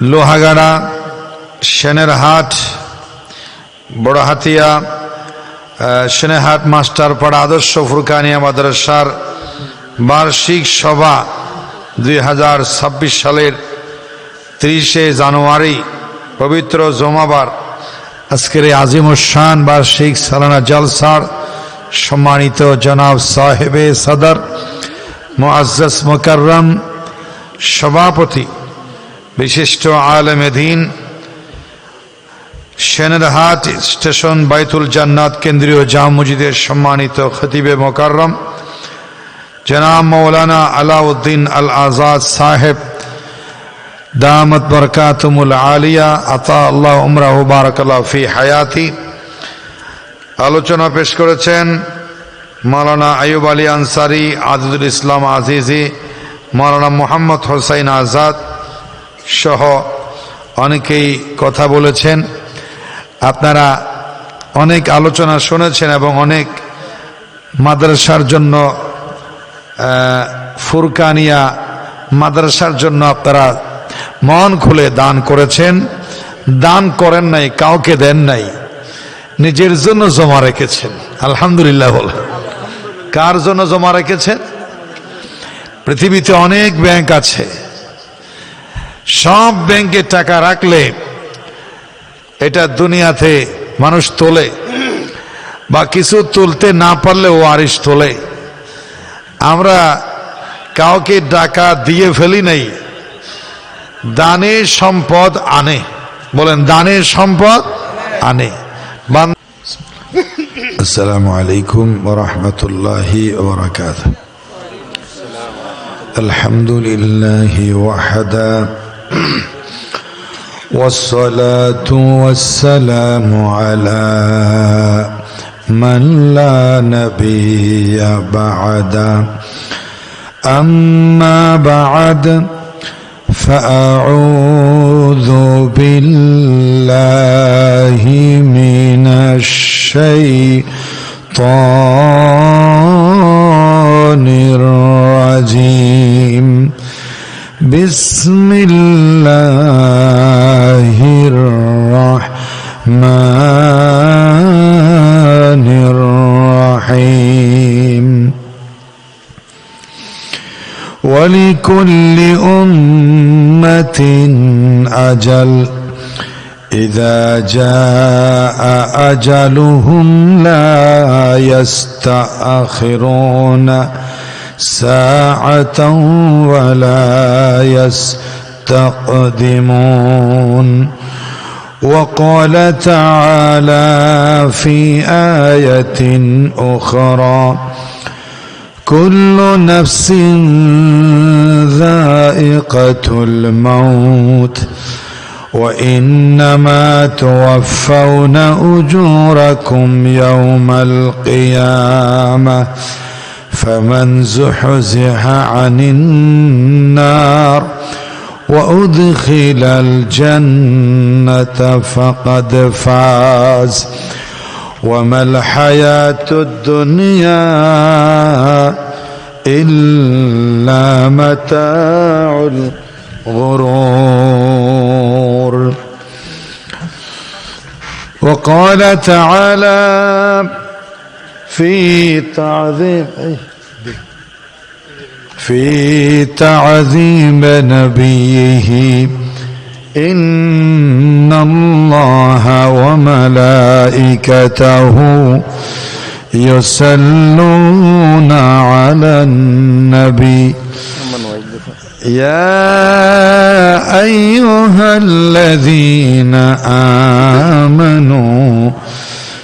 লোহাগাড়া, সেনের হাট, বড়হাতিয়া সেনেহাট মাস্টারপাড়া আদর্শ ফুরকানিয়া মাদ্রাসার বার্ষিক সভা দুই হাজার ছাব্বিশ সালের তিরিশে জানুয়ারি, পবিত্র জমাবার। আজকের এই আজিমুসান বার্ষিক সালানা জলসার সম্মানিত জনাব সাহেবে সদর, মুআজ্জাজ মুকাররম, সভাপতি বিশিষ্ট আলেমে দিন, সেনেরহাট স্টেশন বাইতুল জান্নাত কেন্দ্রীয় জাম মসজিদের সম্মানিত খতিবে মোকাররম, জনাব মৌলানা আলাউদ্দিন আল আজাদ সাহেব, দামত বরকাতুমুল আলিয়া, আতা আল্লাহ উমরাহ বারাকাল্লাহ ফি হায়াতি। আলোচনা পেশ করেছেন মাওলানা আয়ুব আলী আনসারি আজিজুল ইসলাম আজিজি, মাওলানা মোহাম্মদ হোসাইন আজাদ সহ অনেকেই কথা বলেছেন। আপনারা অনেক আলোচনা শুনেছেন এবং অনেক মাদ্রাসার জন্য ফুরকানিয়া মাদ্রাসার জন্য আপনারা মন খুলে দান করেছেন। দান করেন নাই, কাউকে দেন নাই। নিজের জন্য জমা রেখেছেন। আলহামদুলিল্লাহ বল। কার জন্য জমা রেখেছেন? পৃথিবীতে অনেক ব্যাংক আছে। সব ব্যাংকে টাকা রাখলে এটা দুনিয়াতে মানুষ তোলে বা কিছু তুলতে না পারলে ও আরিস তোলে আমরা কাউকে টাকা দিয়ে ফেলি নাই দানের সম্পদ আনে বলেন দানের সম্পদ আনে বান- আসসালামু আলাইকুম ওরহমতুল্লাহি ওবরাকাত الحمد لله وحدا والصلاة والسلام على من لا نبي بعد. أما بعد فأعوذ بالله من الشيطان الرجيم. بسم الله الرحمن الرحيم. ولكل أمة أجل إذا جاء أجلهم لا يستأخرون. ساعة ولا يستقدمون. وقال تعالى في آية أخرى كل نفس ذائقة الموت وإنما توفون أجوركم يوم القيامة. فمن زحزح عن النار وأدخل الجنة فقد فاز. وما الحياة الدنيا إلا متاع الغرور. وقال تعالى في تعظيم في تعظيم نبيه. إن الله وملائكته يصلون على النبي. يا أيها الذين آمنوا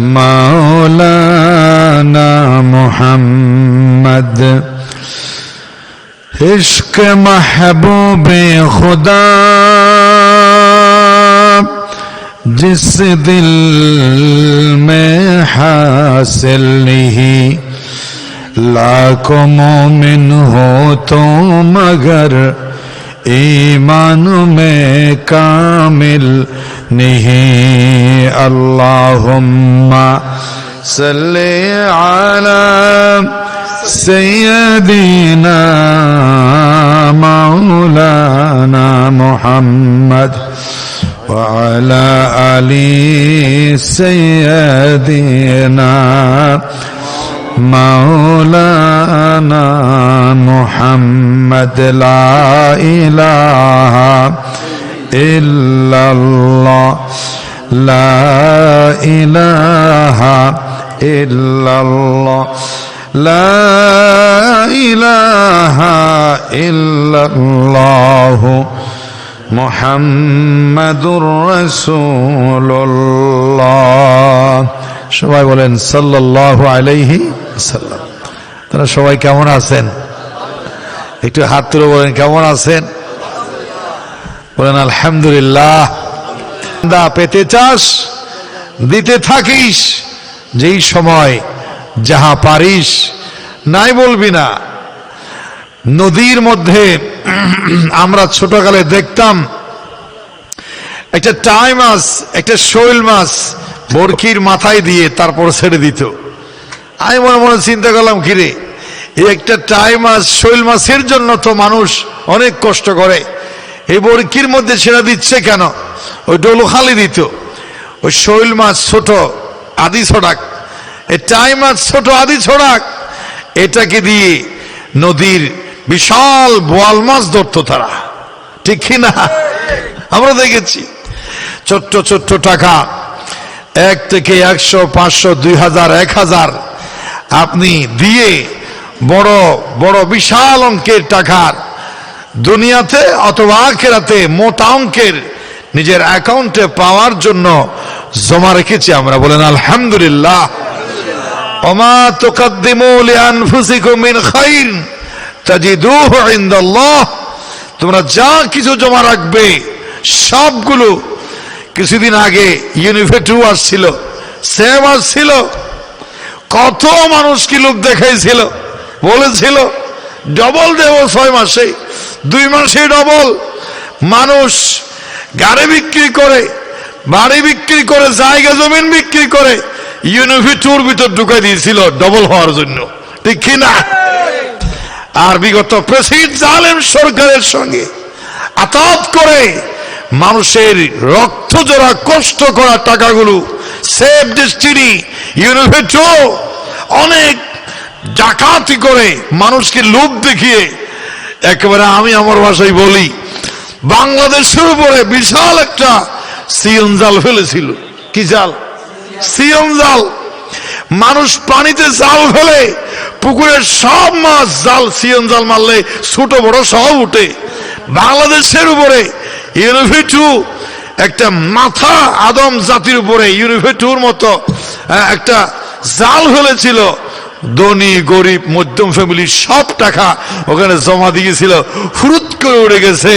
مولانا محمد، عشق محبوب خدا، جس دل میں حاصل ہی، لاکھوں مومن ہو تو مگر ایمان میں کامل نہیں اللہم صلی علی سیدنا مولانا محمد وعلى آل سيدنا مولانا محمد لا إله إلا الله لا إله إلا الله لا إله إلا الله মোহাম্মদুর রসুল্লাহ সবাই বলেন সাল্লাল্লাহু আলাইহি সাল্লাম। তারা সবাই কেমন আছেন? একটু হাত তুলে বলেন, কেমন আছেন? বলেন, আলহামদুলিল্লাহ। দা পেতে চাস, দিতে থাকিস, যেই সময় যাহা পারিস, নাই বলবি না। নদীর মধ্যে আমরা ছোটকালে দেখতাম, একটা টাই মাছ, একটা শৈল মাছ, বরকির মাথায় দিয়ে তারপর ছেড়ে দিত। আমি মনে মনে চিন্তা করলাম, কিরে একটা টাই মাছ শৈল মাছের জন্য তো মানুষ অনেক কষ্ট করে। এই বরকির মধ্যে ছেড়ে দিচ্ছে কেন? ওই ডোলো খালি দিত ওই শৈল মাছ ছোট, আদি ছড়াক। এই টাই মাছ ছোট, আদি ছড়াক। এটাকে দিয়ে নদীর বিশাল বোয়াল মাছ ধরত তারা। ঠিক না? আমরা দেখেছি। ছোট্ট ছোট্ট টাকা। এক থেকে একশো, পাঁচশো, দুই হাজার, এক হাজার। আপনি দিয়ে বড় বড় বিশাল অঙ্কের টাকার দুনিয়াতে অথবা আখেরাতে মোটা অঙ্কের নিজের অ্যাকাউন্টে পাওয়ার জন্য জমা রেখেছি আমরা। বলেন, আলহামদুলিল্লাহ। ওমা তুকাদ্দিমু লিআনফুসিকুম মিন খাইর তাজিদুহু ইনদাল্লাহ। তোমরা যা কিছু জমা রাখবে, সবগুলো কিছুদিন আগে ইউনিভেটু আসছিল, সেম আসছিল। কত মানুষ কি লোক দেখাইছিল? বলেছিল, ডবল দেব ছয় মাসে। দুই মাসে ডবল। মানুষ গাড়ি বিক্রি করে, বাড়ি বিক্রি করে, জায়গা জমিন বিক্রি করে ইউনিভিটুর ভিতর ঢুকাই দিয়েছিল ডবল হওয়ার জন্য। ঠিক কিনা আর বিগত প্রেসিড জালেম সরকারের সঙ্গে আতাত করে মানুষের রক্ত জোড়া কষ্ট করা টাকাগুলো সেফ ডিস্ট্রি ইউনিভেটো অনেক ডাকাতি করে মানুষকে লোভ দেখিয়ে একেবারে আমি আমার ভাষায় বলি, বাংলাদেশের উপরে বিশাল একটা সিয়ন জাল ফেলেছিল। কি জাল? সিয়ন জাল। মানুষ পানিতে জাল ফেলে, পুকুরের সব মাছ জাল, সিয়ন জাল মারলে ছোট বড় সব উঠে। বাংলাদেশের উপরে ইউনিভেটু একটা মাথা আদম জাতির উপরে ইউনিভেটুর মতো একটা জাল ফেলেছিল ধনী, গরিব, মধ্যম ফ্যামিলি সব টাকা ওখানে জমা দিয়েছিল ফুরুত করে উড়ে গেছে,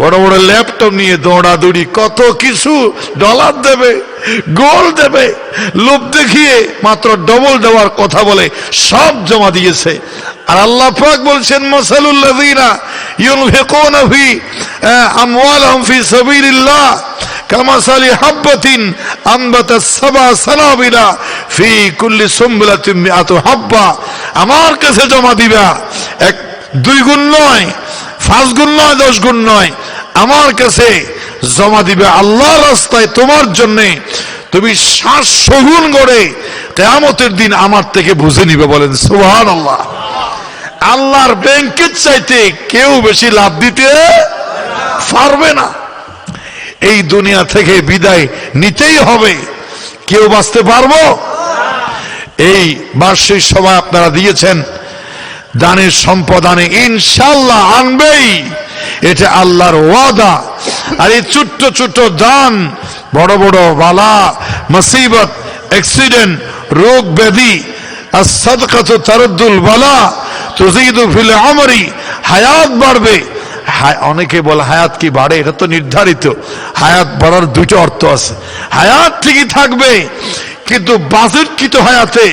বড় বড় ল্যাপটপ নিয়ে দৌড়াদৌড়ি, কত কিছু ডলার দেবে গোল দেবে, লোভ দেখিয়ে মাত্র ডবল দেওয়ার কথা বলে সব জমা দিয়েছে। আর আল্লাহ পাক বলছেন মাসালুল্লাযীনা ইউনফিকুনা ফি আমওয়ালাহুম ফি সাবিলিল্লাহ। কামাসালি হাব্বাতিন আনবাতাস সাবা সানাবিলা ফি কুল্লি হাব্বা। আমার কাছে জমা দিবা এক দুই গুণ নয়, পাঁচ গুণ নয়, দশ গুণ নয়। আমার কাছে জমা দিবে আল্লাহ রাস্তায় তোমার জন্যে। তুমি শ্বাস সগুন গড়ে কেয়ামতের দিন আমার থেকে বুঝে নিবে বলেন সুহান আল্লাহ আল্লাহর ব্যাংকের চাইতে কেউ বেশি লাভ দিতে পারবে না। এই দুনিয়া থেকে বিদায় নিতেই হবে। কেউ বাঁচতে পারব? এই বার্ষিক সভা আপনারা দিয়েছেন। দানের সম্পদ আনে, ইনশাল্লাহ আনবেই। এটা আল্লাহর ওয়াদা। আর এই ছোট্ট ছোট্ট দান, বড় বড় বালা, মুসিবত, অ্যাক্সিডেন্ট, রোগ ব্যাধি আর সদকাত তারদ্দুল বালা, তুজিদু ফিল আমরি, হায়াত বাড়বে। অনেকে বলে হায়াত কি বাড়ে? এটা তো নির্ধারিত। হায়াত বাড়ার দুটো অর্থ আছে। হায়াত ঠিকই থাকবে, কিন্তু বাজেটকৃত হায়াতে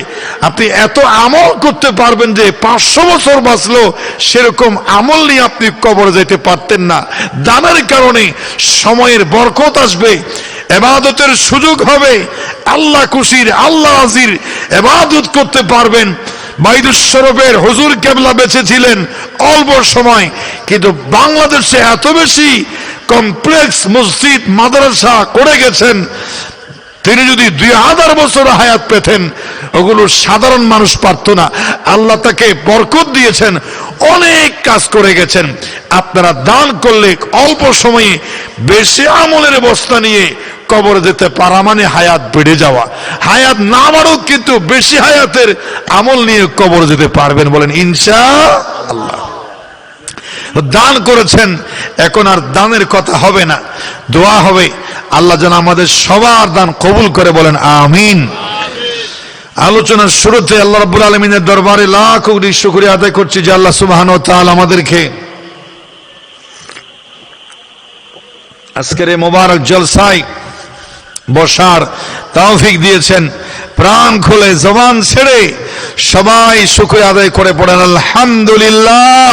আপনি এত আমল করতে পারবেন যে পাঁচশো বছর বাঁচলো সেরকম আমল নিয়ে আপনি কবরে যেতে পারতেন না। দানের কারণে সময়ের বরকত আসবে, এবাদতের সুযোগ হবে। আল্লাহ খুশির, আল্লাহ আজির এবাদত করতে পারবেন। বাইদুস্বরূপের হুজুর কেবলা বেঁচে ছিলেন অল্প সময়। কিন্তু বাংলাদেশে এত বেশি কমপ্লেক্স মসজিদ, মাদ্রাসা করে গেছেন, তিনি যদি দুই হাজার বছর হায়াত পেতেন, ওগুলো সাধারণ মানুষ পারত না। আল্লাহ তাকে বরকত দিয়েছেন, অনেক কাজ করে গেছেন। আপনারা দান করলে অল্প সময়ে বেশি আমলের বস্তা নিয়ে কবরে যেতে পারা মানে হায়াত বেড়ে যাওয়া। হায়াত না বাড়ুক কিন্তু বেশি হায়াতের আমল নিয়ে কবরে যেতে পারবেন বলেন ইনশা আল্লাহ দান করেছেন, এখন আর দানের কথা হবে না। দোয়া হবে। আল্লাহ যেন আমাদের সবার দান কবুল করে বলেন, আমিন। আলোচনার শুরুতে আল্লাহ রাব্বুল আলমিনের দরবারে লাখ কোটি শুকরিয়া আদায় করছি যে আল্লাহ সুবহান তাল আমাদেরকে আজকের এই মোবারক জলসায় বসার তৌফিক দিয়েছেন। প্রাণ খুলে জবান ছেড়ে সবাই শুকরিয়া আদায় করে পড়েন, আলহামদুলিল্লাহ।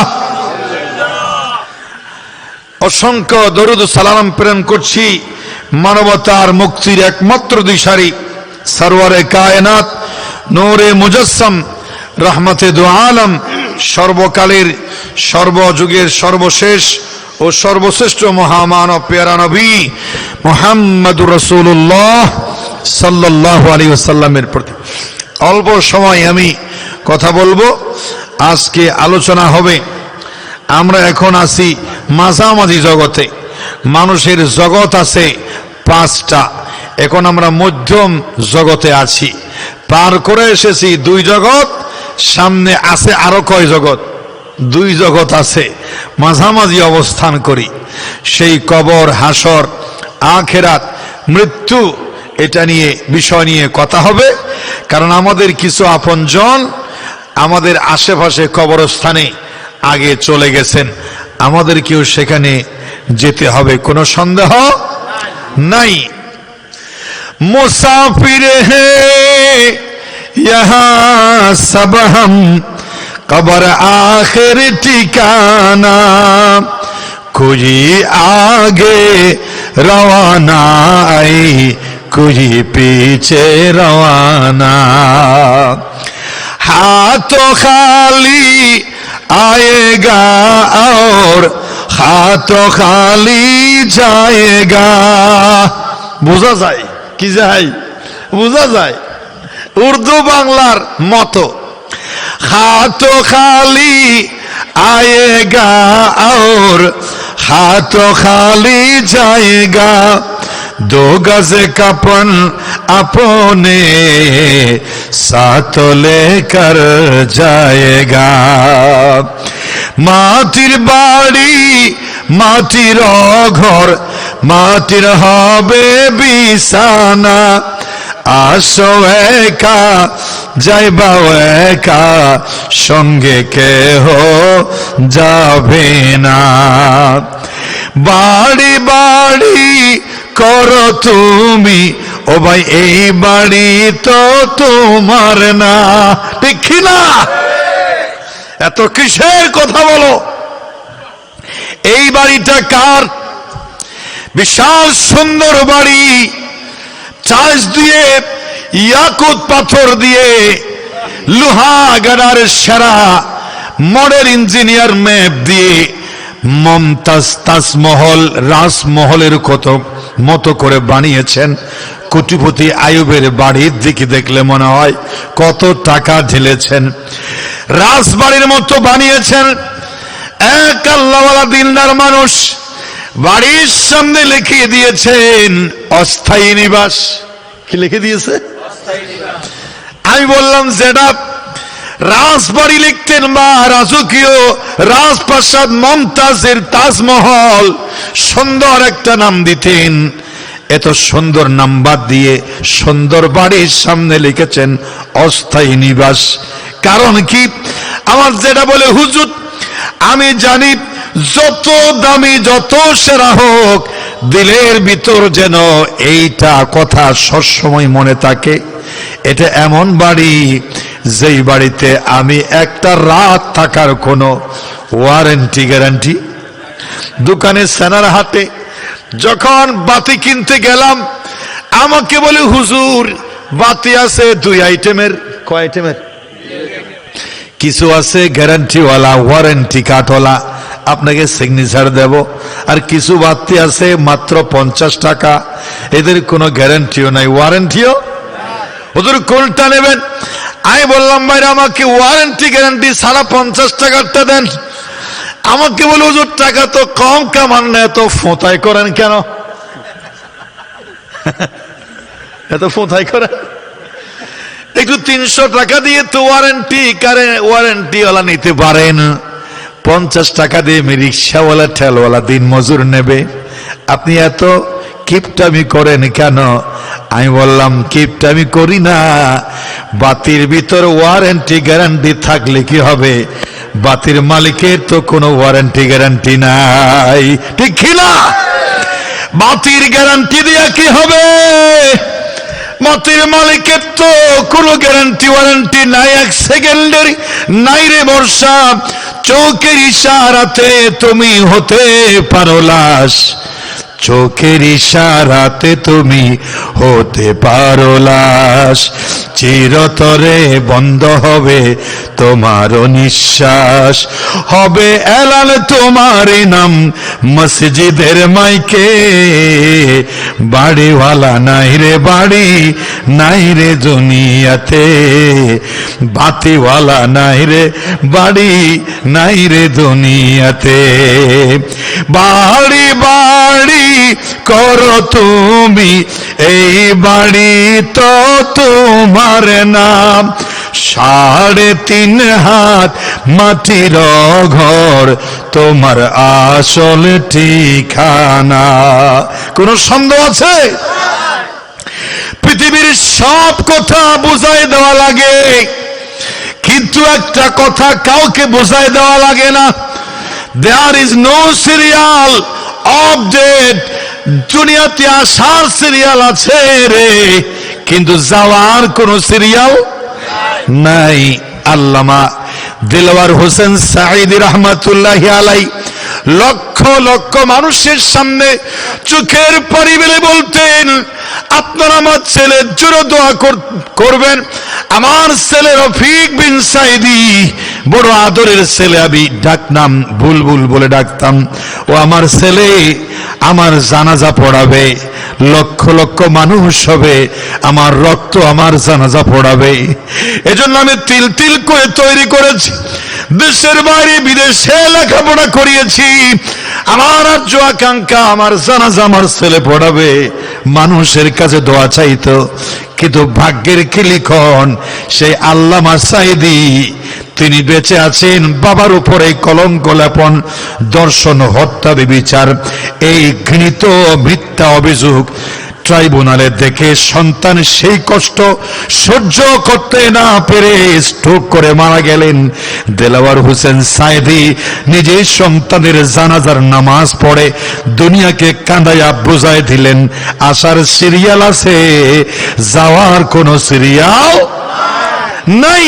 অসংখ্য দরুদ সালাম প্রেরণ করছি মানবতার মুক্তির একমাত্র দিশারি সরওয়ারে কায়নাত, নূরে মুজস্সম, রহমতে দু আলম, সর্বকালের, সর্বযুগের সর্বশেষ ও সর্বশ্রেষ্ঠ মহামানব পেয়ারা নবী মোহাম্মদুর রসুল্লাহ সাল্লাহ আলী সাল্লামের প্রতি। অল্প সময় আমি কথা বলব। আজকে আলোচনা হবে, আমরা এখন আছি মাঝামাঝি জগতে। মানুষের জগৎ আছে পাঁচটা। এখন আমরা মধ্যম জগতে আছি। পার করে এসেছি দুই জগৎ, সামনে আছে আরও কয় জগৎ? দুই জগৎ আছে, মাঝামাঝি অবস্থান করি। সেই কবর, হাসর, আখেরাত, মৃত্যু, এটা নিয়ে, বিষয় নিয়ে কথা হবে। কারণ আমাদের কিছু আপনজন আমাদের আশেপাশে কবরস্থানে আগে চলে গেছেন। আমাদেরকেও সেখানে যেতে হবে, কোনো সন্দেহ নাই। মুসাফির হে সব হম কবর আখের ঠিকানা খুঁজি আগে রওয়ানা আই খুঁজি পিছে রওয়ানা। হাত খালি আয়েগা আর হাত খালি যায়গা। বোঝা যায়? কি যায়? বুঝা যায়? উর্দু বাংলার মতো। হাতো খালি আয়েগা और हाथों खाली जाएगा दो गज कपन अपने साथ लेकर जाएगा মাটির বাড়ি মাটির ঘর মাটির হবে বিছানা আসো একা যাইবা একা সঙ্গে কেহ যাবে না। বাড়ি বাড়ি করো তুমি, ও ভাই, এই বাড়ি তো তোমার না। ঠিক না? এত কিসের কথা বলো? এই বাড়িটা কার? বিশাল সুন্দর বাড়ি। চাষ দিয়ে ইয়াকুত পাথর দিয়ে লোহা গাড়ার সেরা মডেল ইঞ্জিনিয়ার ম্যাপ দিয়ে মমতাজ তাজমহল, রাজমহলের কত মতো করে বানিয়েছেন। কোটিপতি আয়ুবের বাড়ির দিকে দেখলে মনে হয় কত টাকা ঢেলেছেন। রাজবাড়ির মতো বানিয়েছেন এক আল্লাহওয়ালা দিনদার মানুষ। বাড়ির সামনে লিখিয়ে দিয়েছেন, অস্থায়ী নিবাস। কি লিখে দিয়েছে? আমি বললাম যেটা রাজবাড়ি লিখতেন বা রাজকীয় রাজপ্রাসাদ মমতাজের তাজমহল। সুন্দর একটা নাম দিতেন। এত সুন্দর নাম্বার দিয়ে সুন্দর বাড়ির সামনে লিখেছেন অস্থায়ী নিবাস। কারণ কি? আমার যেটা বলে, হুজুর, আমি জানি যত দামি, যত সেরা হোক, দিলের ভিতর যেন এইটা কথা সবসময় মনে থাকে। এটা এমন বাড়ি যেই বাড়িতে আমি একটা রাত থাকার কোনো ওয়ারেন্টি গ্যারান্টি। দোকানে সেনার হাতে যখন বাতি কিনতে গেলাম আমাকে বলে হুজুর বাতি আছে দুই আইটেমের। কয় আইটেমের? কিছু আছে গ্যারান্টিওয়ালা ওয়ারেন্টি কার্ডওয়ালা আপনাকে সিগনেচার দেব। আর কিছু বাতি আছে মাত্র পঞ্চাশ টাকা। এদের কোনো গ্যারান্টিও নাই ওয়ারেন্টিও ওদের কোনটা নেবেন? আমি বললাম ভাই আমাকে ওয়ারেন্টি গ্যারান্টি সারা পঞ্চাশ টাকারটা দেন। আমাকে বলে, হুজুর, টাকা তো কম কামান না, এত ফোঁতাই করেন কেন? এত ফোঁতাই করেন? একটু তিনশো টাকা দিয়ে তো ওয়ারেন্টি কারে ওয়ারেন্টি ওয়ালা নিতে পারেন। পঞ্চাশ টাকা দিয়ে রিক্সাওয়ালা, ঠেলওয়ালা দিন মজুর নেবে। আপনি এত কিপটামি করেন কেন? আমি বললাম, কিপটামি করি না। বাতির ভিতর ওয়ারেন্টি গ্যারান্টি থাকলে কি হবে? বাতির মালিকের তো কোনো ওয়ারেন্টি গ্যারান্টি নাই। ঠিক না? বাতির গ্যারান্টি দিয়া কি হবে? মতের মালিকের তো কোনো গ্যারান্টি ওয়ারেন্টি নাই। এক সেকেন্ডের নাই রে বর্ষা। চোখের ইশারাতে তুমি হতে পারো লাশ। চোখের ইশারাতে তুমি হতে পারো লাশ। চিরতরে বন্ধ হবে তোমার নিঃশ্বাস। হবে এলাল তোমার নাম মসজিদের মাইকে। বাড়িওয়ালা নাই রে বাড়ি, নাই রে দুনিয়াতে। বাতিওয়ালা নাই রে বাড়ি, নাই রে দুনিয়াতে। বাড়ি বাড়ি করো তুমি এই বাড়ি তো তোমার নাম। সাড়ে তিন হাত মাটির ঘর, তোমার আসল ঠিকানা। কোন সন্দেহ আছে? পৃথিবীর সব কথা বুঝাই দেওয়া লাগে, কিন্তু একটা কথা কাউকে বুঝাই দেওয়া লাগে না। There is no serial update দুনিয়াতে আসার সিরিয়াল আছে রে, কিন্তু যাওয়ার কোন সিরিয়াল নাই। আল্লামা দিলওয়ার হোসেন সাঈদ রহমাতুল্লাহ আলাই লক্ষ লক্ষ মানুষের সামনে চোখের পরিবেলে বলতেন, আপনার আমার ছেলের জন্য দোয়া করবেন। আমার ছেলে রফিক বিন সাইদি বড় আদরের ছেলে, আমি ডাকনাম বুলবুল বলে ডাকতাম। ও আমার ছেলে, আমার জানাজা পড়াবে, লক্ষ লক্ষ মানুষ হবে, আমার রক্ত আমার জানাজা পড়াবে। এজন্য আমি তিল তিল করে তৈরি করেছি, দেশের বাইরে বিদেশে লেখাপড়া করিয়েছি। আমার আর্য আকাঙ্ক্ষা, আমার জানাজা আমার ছেলে পড়াবে, মানুষের কাছে দোয়া চাইতো, কিন্তু ভাগ্যের কি লিখন, সেই আল্লামা সাইদি তিনি বেঁচে আছেন। বাবার উপরে কলঙ্ক লেপন, দর্শন, হত্যা বিচার এই ঘৃণিত মিথ্যা অভিযোগ ট্রাইব্যুনালে দেখে সন্তান সেই কষ্ট সহ্য করতে না পেরে স্ট্রোক করে মারা গেলেন। দেলাওয়ার হোসেন সাইদি নিজে সন্তানের জানাজার নামাজ পড়ে দুনিয়াকে কাঁদাইয়া বুঝাই দিলেন, আসার সিরিয়াল আছে, যাওয়ার কোন সিরিয়াল নাই।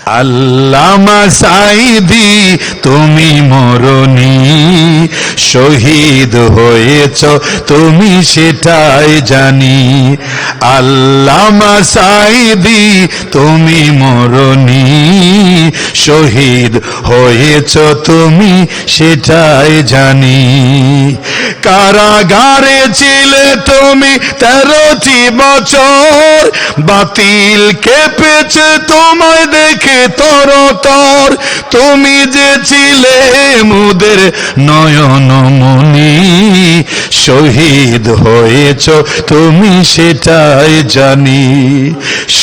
আল্লামা সাইদি তুমি মরণি। শহীদ হয়েছ, তুমি সেটাই জানি। আল্লামা সাইদি তুমি মরণি। শহীদ হয়েছ, তুমি সেটাই জানি। কারাগারে ছিলে তুমি তেরোটি বছর, বাতিল কেঁপেছে তোমায় দেখে থাকে কর তুমি যে ছিলে মুদের নয়ন মনি শহীদ হয়েছ, তুমি সেটাই জানি।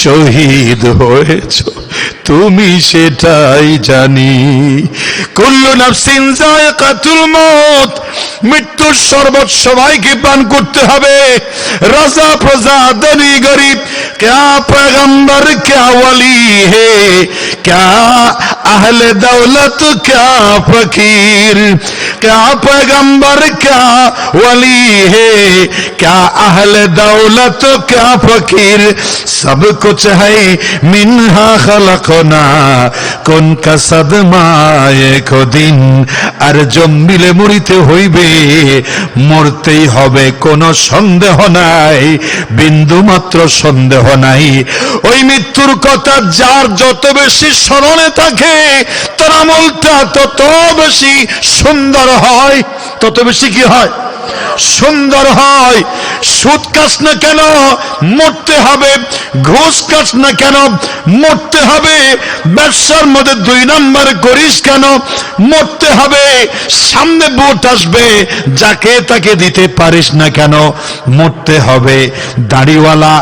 শহীদ হয়েছ, তুমি সেটাই জানি। কুল্লু নাফসিন কাতুল মত মৃত্যুর শরবত সবাইকে পান করতে হবে। রাজা প্রজা ধনী গরিব, কে পেগম্বর কে ওয়ালি হে। کیا اہل دولت کیا فقیر کیا پیغمبر کیا ولی ہے کیا اہل دولت کیا فقیر سب کچھ ہے منہا خلقنا کن کا صدمہ ایک دن আর জম্বিলে মরিতে হইবে মরতেই হবে কোনো সন্দেহ নাই বিন্দু মাত্র সন্দেহ নাই ওই মৃত্যুর কথা যার যত বেশি স্মরণে থাকে তার আমলটা তত বেশি সুন্দর হয়, তত বেশি কি হয়? সুন্দর হয়। সুদ কাজ না কেন, মরতে হবে। ঘুষ কাজ না কেন, মরতে হবে। ব্যবসার মধ্যে দুই নাম্বার করিস কেন, মরতে হবে। সামনে ভোট আসবে, যাকে তাকে দিতে পারিস না কেন, মরতে হবে। দাড়িওয়ালা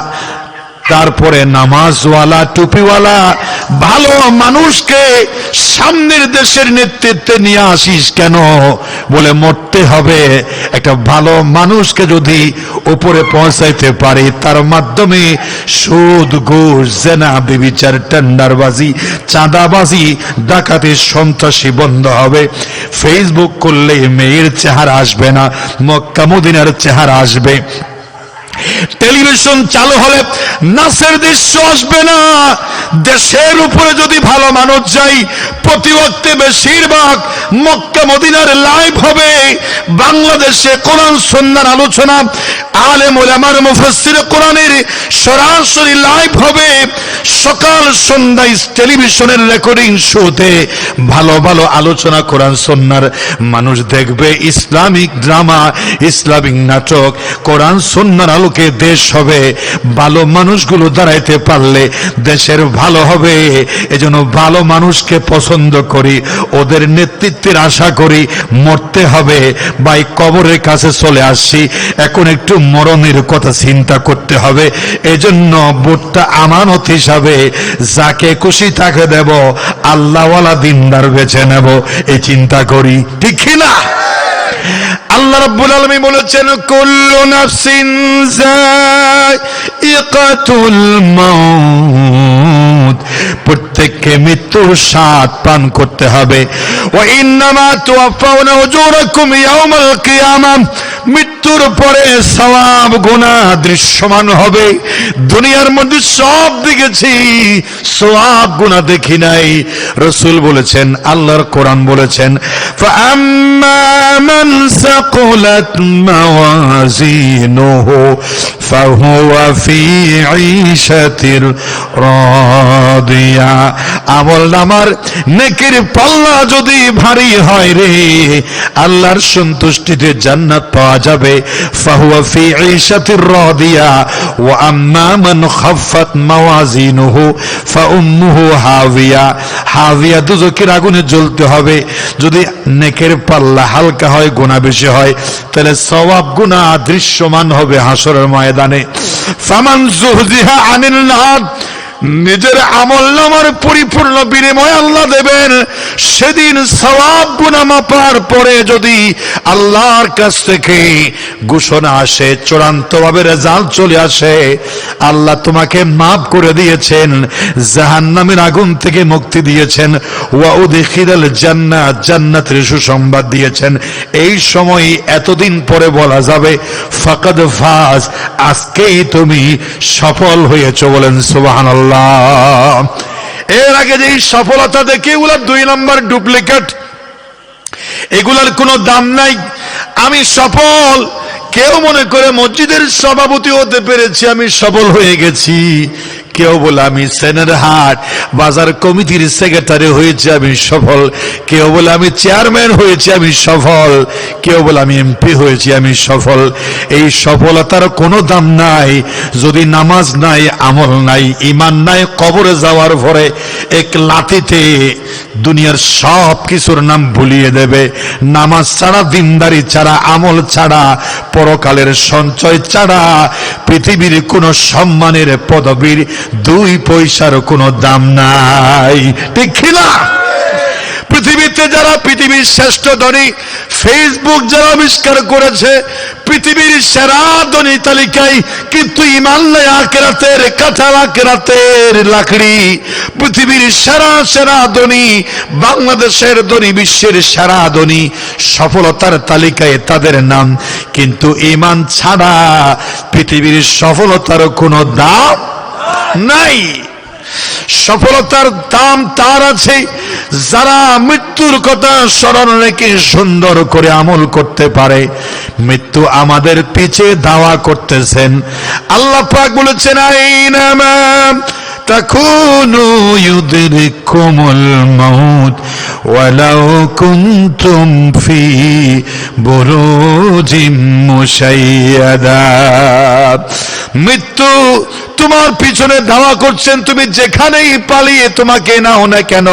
তারপরে নামাজওয়ালা, টুপিওয়ালা, ভালো মানুষকে সামনের দেশের নেতৃত্বে নিয়ে আসিস কেন? বলে মরতে হবে। একটা ভালো মানুষকে যদি উপরে পৌঁছাইতে পারে, তার মাধ্যমে সুদ, ঘুষ, জেনা, বিবিচার, টেন্ডারবাজি, চাঁদাবাজি, ডাকাতি সন্ত্রাসী বন্ধ হবে। ফেসবুক করলে মেয়ের চেহারা আসবে না, মক্কা মদিনার চেহারা আসবে। টেলিভিশন চালু হলে নাচের দৃশ্য আসবে না। দেশের উপরে যদি ভালো মানুষ যাই প্রতি বেশিরভাগ মক্কা, মদিনার লাইভ হবে। বাংলাদেশে কোরআন সন্ধ্যার আলোচনা আলে মোলামার মুফাসসির কোরআনের সরাসরি লাইভ হবে। সকাল সন্ধ্যায় টেলিভিশনের রেকর্ডিং শোতে ভালো ভালো আলোচনা, কোরআন সন্ন্যার মানুষ দেখবে। ইসলামিক ড্রামা ইসলামিক নাটক, কোরআন সন্ন্যার আলোকে দেশ হবে, ভালো মানুষগুলো দাঁড়াইতে পারলে দেশের ভালো হবে। এজন্য ভালো মানুষকে পছন্দ করি, ওদের নেতৃত্বের আশা করি মরতে হবে। বাই কবরের কাছে চলে আসছি, এখন একটু মরণের কথা চিন্তা করতে হবে। এজন্য ভোটটা আমানত হিসাবে যাকে খুশি তাকে দেব, আল্লাহওয়ালা দিনদার বেছে নেব এই চিন্তা করি। ঠিক না? আল্লাহ রাব্বুল আলামিন বলেছেন, কুল্লু নাফসিন যায়িকাতুল মাউত। প্রত্যেককে মৃত্যুর স্বাদ পান করতে হবে। ওয়া ইন্নামা তুওয়াফাউনা উজুরাকুম ইয়াউমাল কিয়ামাহ মৃত্যুর পরে সওয়াব গুনাহ দৃশ্যমান হবে। দুনিয়ার মধ্যে সব দেখেছি, সওয়াব গুনাহ দেখি নাই। রাসূল বলেছেন, আল্লাহর কোরআন বলেছেন ফাআম্মা মান সাকুলাত মাওয়াজিনুহু ফাহুয়া ফি ঈশাতির রাদিয়া আমল নামার নেকির পাল্লা যদি ভারী হয় রে, আল্লাহর সন্তুষ্টিতে জান্নাত পাওয়া যাবে। ফাহুয়া ফি ঈশাতির রাদিয়া, ওয়া আম্মা মান খাফফাত মাওয়াজিনুহু ফাউম্মুহু হাবিয়া হাবিয়া দুজকের আগুনে জ্বলতে হবে। যদি নেকের পাল্লা হালকা হয়, গুনাহ বেশি হয় তাহলে সবাব গুণা দৃশ্যমান হবে হাসরের ময়দানে। ফামান জুহজিহা আনিল নার নিজের আমল নামার পরিপূর্ণ বিনিময় আল্লাহ দেবেন। সেদিন সওয়াব গুনাহ মাপার পরে যদি আল্লাহর কাছ থেকে ঘোষণা আসে চূড়ান্ত ভাবে রেজাল্ট চলে আসে, আল্লাহ তোমাকে মাফ করে দিয়েছেন, জাহান্নামের আগুন থেকে মুক্তি দিয়েছেন, ওয়া উদখিলাল জান্নাত জান্নাতের সুসংবাদ দিয়েছেন। এই সময় এতদিন পরে বলা যাবে, ফাকাদ ফাজ, আজকেই তুমি সফল হয়েছো বলেন সুবহানাল্লাহ এর আগে যে সফলতা দেখে এগুলা দুই নম্বর ডুপ্লিকেট? এগুলার কোনো দাম নাই। আমি সফল। কেউ মনে করে মসজিদের সভাপতি হতে পেরেছি, আমি সফল হয়ে গেছি। কেউ বলে আমি সেনের হাট, বাজার কমিটির সেক্রেটারি হয়েছে আমি সফল। কেউ বলে আমি চেয়ারম্যান হয়েছি আমি সফল। কেউ বলে আমি এমপি হয়েছি আমি সফল। এই সফলতার কোনো দাম নাই। যদি নামাজ নাই, আমল নাই ইমান নাই, কবরে যাওয়ার পরে এক লাতিতে দুনিয়ার সব কিছুর নাম ভুলিয়ে দেবে। নামাজ ছাড়া, দিনদারি ছাড়া, আমল ছাড়া, পরকালের সঞ্চয় ছাড়া পৃথিবীর কোনো সম্মানের পদবীর দুই পয়সার কোনো দাম নাই। ঠিক পৃথিবীতে যারা পৃথিবীর শ্রেষ্ঠ ধনী ফেসবুক যারা আবিষ্কার করেছে, পৃথিবীর সেরা ধনী তালিকায় কিন্তু ইমান নাই আকেরাতের কাঁঠাল আকেরাতের লাকড়ি। পৃথিবীর সেরা সেরা ধনী, বাংলাদেশের ধনী, বিশ্বের সেরা ধনী, সফলতার তালিকায় তাদের নাম। কিন্তু ইমান ছাড়া পৃথিবীর সফলতার কোনো দাম নাই। সফলতার দাম তার আছে। যারা মৃত্যুর কথা স্মরণ রেখে সুন্দর করে আমল করতে পারে, মৃত্যু আমাদের পিছে দাওয়া করতেছেন। আল্লাহ পাক বলেছেন আইনামা تكونوا يدرككم الموت ولو كنتم في بروج مشيدة মৃত্যু তোমার পিছনে ধাওয়া করছেন তুমি যেখানেই পালিয়ে তোমাকে নাও না কেন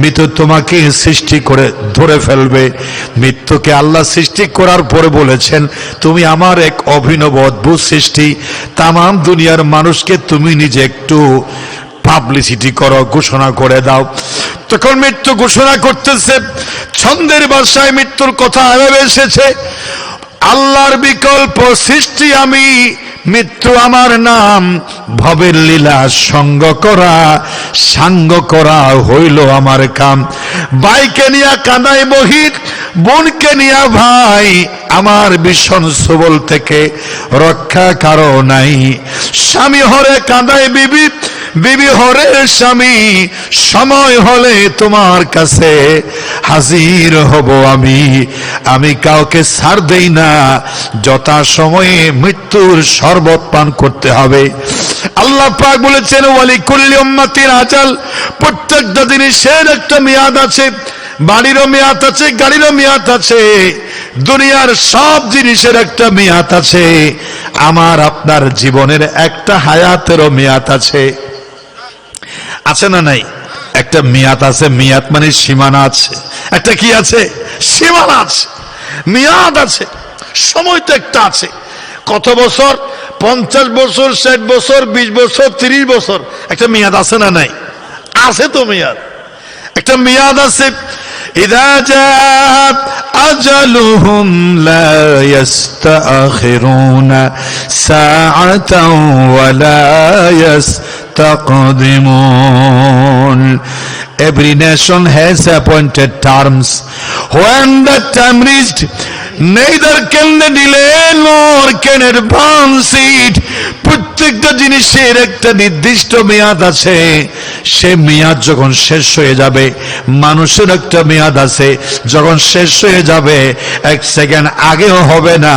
মৃত্যু তোমাকে সৃষ্টি করে ধরে ফেলবে মৃত্যুকে আল্লাহ সৃষ্টি করার পরে বলেছেন তুমি আমার এক অভিনব অদ্ভুত সৃষ্টি তাম দুনিয়ার মানুষকে তুমি নিজে একটু পাবলিসিটি করো, ঘোষণা করে দাও। তখন মৃত্যু ঘোষণা করতেছে, ছন্দের বাসায় মৃত্যুর কথা এভাবে এসেছে। আল্লাহর বিকল্প সৃষ্টি আমি, মৃত্যু আমার নাম। ভবের লীলা সঙ্গ করা, সাঙ্গ করা হইল আমার কাম। বাইকে নিয়া কানাই মহিত বোনকে নিয়া ভাই, আমার ভীষণ সবল থেকে রক্ষা কারও নাই। স্বামী হরে কাঁদায় বিবি বিবি হরে স্বামী, সময় হলে তোমার কাছে হাজির হব আমি। আমি কাউকে ছাড় দেই না যথা সময়ে মৃত্যুর শরবত পান করতে হবে। আল্লাহ পাক বলেছেন ওয়ালি কুল্লি উম্মাতির আজাল। প্রত্যেকটা জিনিসের একটা মেয়াদ আছে, বাড়িরও মেয়াদ আছে, গাড়িরও মেয়াদ আছে, দুনিয়ার সব জিনিসের একটা মেয়াদ আছে। আমার আপনার জীবনের একটা হায়াতেরও মেয়াদ আছে। আছে না নাই? একটা মেয়াদ আছে, মেয়াদ মানে সীমানা আছে। একটা কি আছে? সীমানা আছে। মেয়াদ আছে। সময় তো একটা আছে। কত বছর? পঞ্চাশ বছর, ষাট বছর, বিশ বছর, তিরিশ বছর। একটা মেয়াদ আছে না নাই? আছে তো মেয়াদ। একটা মেয়াদ আছে اذا جاء اجلهم لا يستأخرون ساعة ولا يستقدمون Every nation has appointed terms. When the time reached, neither কেন্দ্রে nor can advance it. প্রত্যেকটা জিনিসের একটা নির্দিষ্ট মেয়াদ আছে। সে মেয়াদ যখন শেষ হয়ে যাবে, মানুষের একটা মেয়াদ আছে। যখন শেষ হয়ে যাবে, এক সেকেন্ড আগেও হবে না,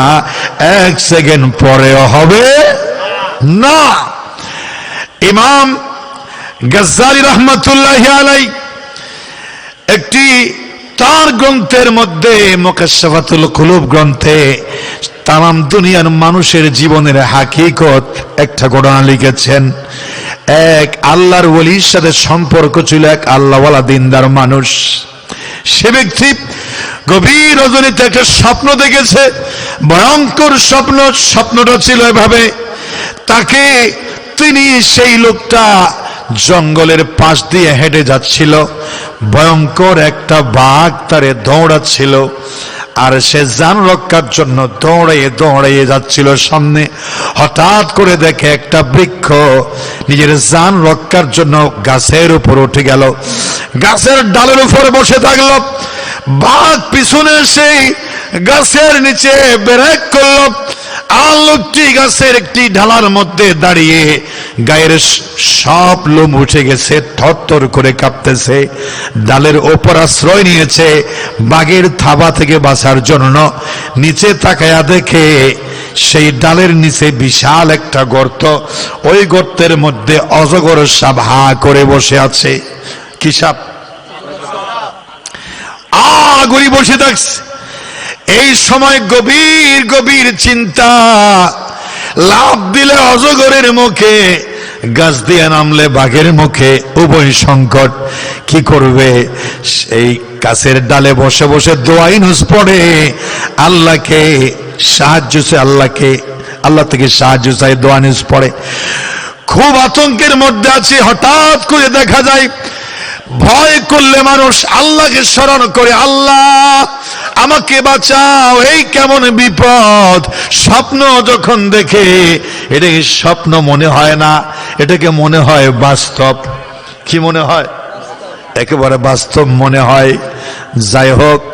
এক সেকেন্ড পরেও হবে না। ইমাম গজ্জালি রহমতুল্লাহ আলাই একটি তার গ্রন্থের মধ্যে মোকাশাফাতুল কুলুব গ্রন্থে তাম দুনিয়ার মানুষের জীবনের হাকিকত একটা ঘটনা লিখেছেন। এক আল্লাহর ওলির সাথে সম্পর্ক ছিল এক আল্লাহওয়ালা দিনদার মানুষ। সে ব্যক্তি গভীর রজনীতে একটা স্বপ্ন দেখেছে, ভয়ঙ্কর স্বপ্ন, স্বপ্নটা ছিল এভাবে। তাকে তিনি সেই লোকটা জঙ্গলের পাশ দিয়ে হেঁটে যাচ্ছিল। ভয়ঙ্কর একটা বাঘ তারে দৌড়াচ্ছিল আর সে যান রক্ষার জন্য দৌড়াইয়ে দৌড়াইয়ে যাচ্ছিল সামনে। হঠাৎ করে দেখে একটা বৃক্ষ নিজের যান রক্ষার জন্য গাছের উপর উঠে গেল। গাছের ডালের উপর বসে থাকল। বাঘ পিছনে সেই গাছের নিচে ব্রেক করল। আর লোকটি গাছের একটি ঢালার মধ্যে দাঁড়িয়ে গায়ের সব লোম উঠে গেছে, থরথর করে কাঁপতেছে। ডালের ওপর আশ্রয় নিয়েছে বাঘের থাবা থেকে বাঁচার জন্য। নিচে তাকায়া দেখে সেই ডালের নিচে বিশাল একটা গর্ত। ওই গর্তের মধ্যে অজগর সাপ হা করে বসে আছে। কি সাপ? আগরি বসে থাকছে। এই সময় গভীর গভীর চিন্তা। লাভ দিলে অজগরের মুখে, গাছ দিয়ে নামলে বাঘের মুখে। উভয় সংকট, কি করবে? সেই গাছের ডালে বসে বসে দোয়াইনুস পড়ে। আল্লাহকে সাহায্য চাই, আল্লাহকে, আল্লাহ থেকে সাহায্য চাই দোয়ানুস পড়ে। খুব আতঙ্কের মধ্যে আছে, হঠাৎ করে দেখা যায় ভয় করলে মানুষ আল্লাহকে স্মরণ করে, আল্লাহ, আমাকে বাঁচাও, এই কেমন বিপদ? স্বপ্ন যখন দেখে এটাকে স্বপ্ন মনে হয় না? এটাকে মনে হয় বাস্তব? কি মনে হয়? একেবারে বাস্তব মনে হয়। যাই হোক